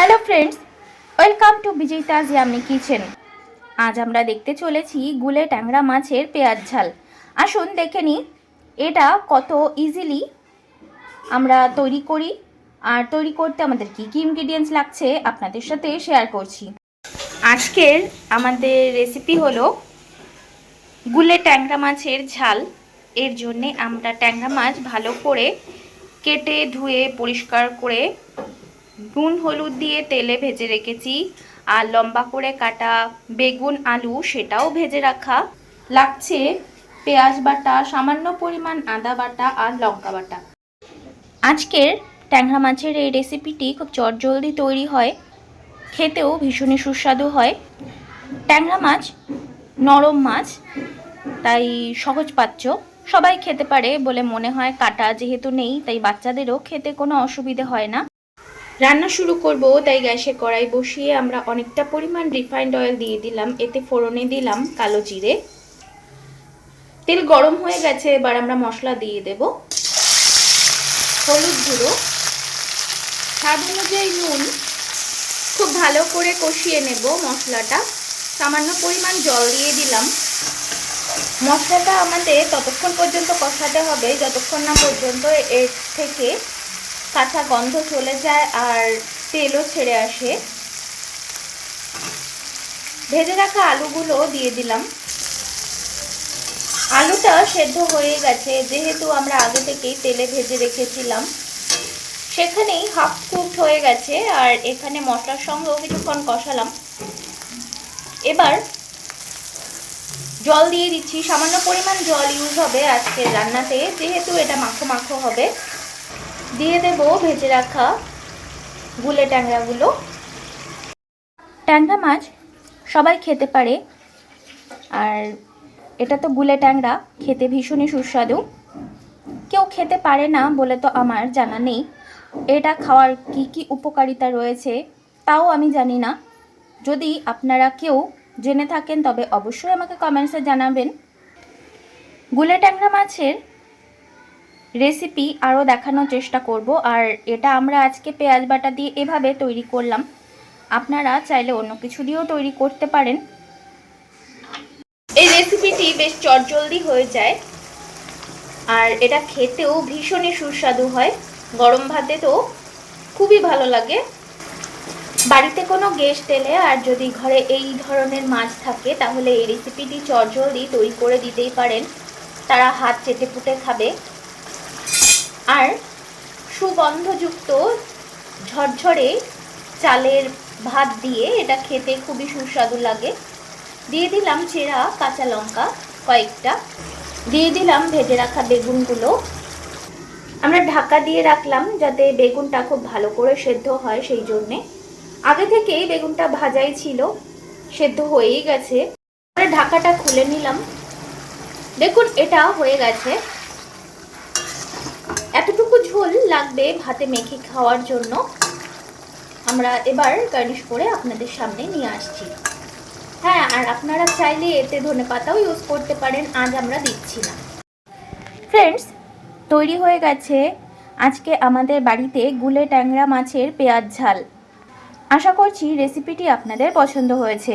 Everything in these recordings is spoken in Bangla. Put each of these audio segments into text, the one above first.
হ্যালো ফ্রেন্ডস ওয়েলকাম টু বিজয়িতাজ ইয়ামি কিচেন আজ আমরা দেখতে চলেছি গুলে ট্যাংরা মাছের পেঁয়াজ ঝাল। আসুন দেখে নিই, এটা কত ইজিলি আমরা তৈরি করি আর তৈরি করতে আমাদের কী কী ইনগ্রিডিয়েন্টস লাগছে আপনাদের সাথে শেয়ার করছি। আজকের আমাদের রেসিপি হলো গুলে ট্যাংরা মাছের ঝাল। এর জন্যে আমরা ট্যাংরা মাছ ভালো করে কেটে ধুয়ে পরিষ্কার করে নুন, হলুদ দিয়ে তেলে ভেজে রেখেছি। আর লম্বা করে কাটা বেগুন, আলু সেটাও ভেজে রাখা। লাগছে পেঁয়াজ বাটা, সামান্য পরিমাণ আদা বাটা আর লঙ্কা বাটা। আজকের ট্যাংরা মাছের এই রেসিপিটি খুব চটজলদি তৈরি হয়। খেতেও ভীষণই সুস্বাদু হয়। ট্যাংরা মাছ নরম মাছ, তাই সহজ পাচ্ছ সবাই খেতে পারে বলে মনে হয়, কাটা যেহেতু নেই, তাই বাচ্চাদেরও খেতে কোনো অসুবিধে হয় না। রান্না শুরু করব, তাই গ্যাসে কড়াই বসিয়ে আমরা অনেকটা পরিমাণ রিফাইন্ড অয়েল দিয়ে দিলাম। এতে ফোড়নে দিলাম কালো জিরে। তেল গরম হয়ে গেছে, এবার আমরা মশলা দিয়ে দেব। হলুদ গুঁড়ো। স্বাদ অনুযায়ী নুন। খুব ভালো করে কষিয়ে নেব মশলাটা। সামান্য পরিমাণ জল দিয়ে দিলাম। মশলাটা আমাদের ততক্ষণ পর্যন্ত কষাতে হবে, যতক্ষণ না পর্যন্ত এর থেকে কাঁচা গন্ধ চলে যায় আর তেলও ছেড়ে আসে। ভেজে রাখা আলুগুলো দিয়ে দিলাম। আলুটা সেদ্ধ হয়ে গেছে, যেহেতু আমরা আগে থেকেই তেলে ভেজে রেখেছিলাম। সেখানেই হাফ কুকড হয়ে গেছে, আর এখানে মশলার সঙ্গেও কিছুক্ষণ কষালাম। এবার জল দিয়ে দিচ্ছি। সামান্য পরিমাণ জল ইউজ হবে আজকে রান্নাতে, যেহেতু এটা মাখো মাখো হবে। দিয়ে দেব, ভেজে রাখা গুলে ট্যাংরাগুলো। ট্যাংরা মাছ সবাই খেতে পারে, আর এটা তো গুলে ট্যাংরা, খেতে ভীষণই সুস্বাদু। কেউ খেতে পারে না বলে তো আমার জানা নেই। এটা খাওয়ার কি কি উপকারিতা রয়েছে তাও আমি জানি না। যদি আপনারা কেউ জেনে থাকেন, তবে অবশ্যই আমাকে কমেন্টসে জানাবেন। গুলে ট্যাংরা মাছের রেসিপি আরও দেখানোর চেষ্টা করব। আর এটা আমরা আজকে পেঁয়াজ বাটা দিয়ে এভাবে তৈরি করলাম। আপনারা চাইলে অন্য কিছু দিয়েও তৈরি করতে পারেন। এই রেসিপিটি বেশ চটজলদি হয়ে যায়। আর এটা খেতেও ভীষণই সুস্বাদু হয়। গরম ভাতে তো খুবই ভালো লাগে। বাড়িতে কোনো গেস্ট এলে আর যদি ঘরে এই ধরনের মাছ থাকে, তাহলে এই রেসিপিটি চটজলদি তৈরি করে দিতেই পারেন। তারা হাত চেটে পুটে খাবে। আর সুগন্ধযুক্ত ঝরঝরে চালের ভাত দিয়ে এটা খেতে খুবই সুস্বাদু লাগে। দিয়ে দিলাম চেরা, কাঁচা লঙ্কা কয়েকটা। দিয়ে দিলাম ভেজে রাখা বেগুনগুলো। আমরা ঢাকা দিয়ে রাখলাম যাতে বেগুনটা খুব ভালো করে সেদ্ধ হয় সেই জন্যে। আগে থেকেই বেগুনটা ভাজাই ছিল, সেদ্ধ হয়েই গেছে। আমরা ঢাকাটা খুলে নিলাম। দেখুন, এটা হয়ে গেছে। ঝোল লাগবে ভাতে মেখে খাওয়ার জন্য। আমরা এবার গার্নিশ করে আপনাদের সামনে নিয়ে আসছি। হ্যাঁ আর আপনারা চাইলে এতে ধনে পাতাও ইউজ করতে পারেন, আজ আমরা দিচ্ছি না। ফ্রেন্ডস তৈরি হয়ে গেছে আজকে আমাদের বাড়িতে গুলে ট্যাংরা মাছের পেঁয়াজ ঝাল। আশা করছি রেসিপিটি আপনাদের পছন্দ হয়েছে।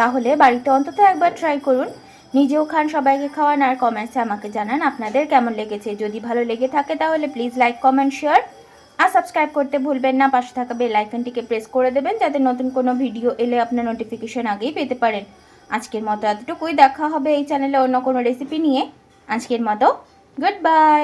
তাহলে বাড়িতে অন্তত একবার ট্রাই করুন। নিজেও খান সবাইকে খাওয়ান আর কমেন্টসে আমাকে জানান আপনাদের কেমন লেগেছে। যদি ভালো লেগে থাকে তাহলে প্লিজ লাইক কমেন্ট শেয়ার আর সাবস্ক্রাইব করতে ভুলবেন না। পাশে থাকা বেল আইকনটিকে প্রেস করে দেবেন যাতে নতুন কোনো ভিডিও এলে আপনার নোটিফিকেশন আগেই পেতে পারেন। আজকের মতো এতটুকুই। দেখা হবে এই চ্যানেলে অন্য কোনো রেসিপি নিয়ে। আজকের মতো গুড বাই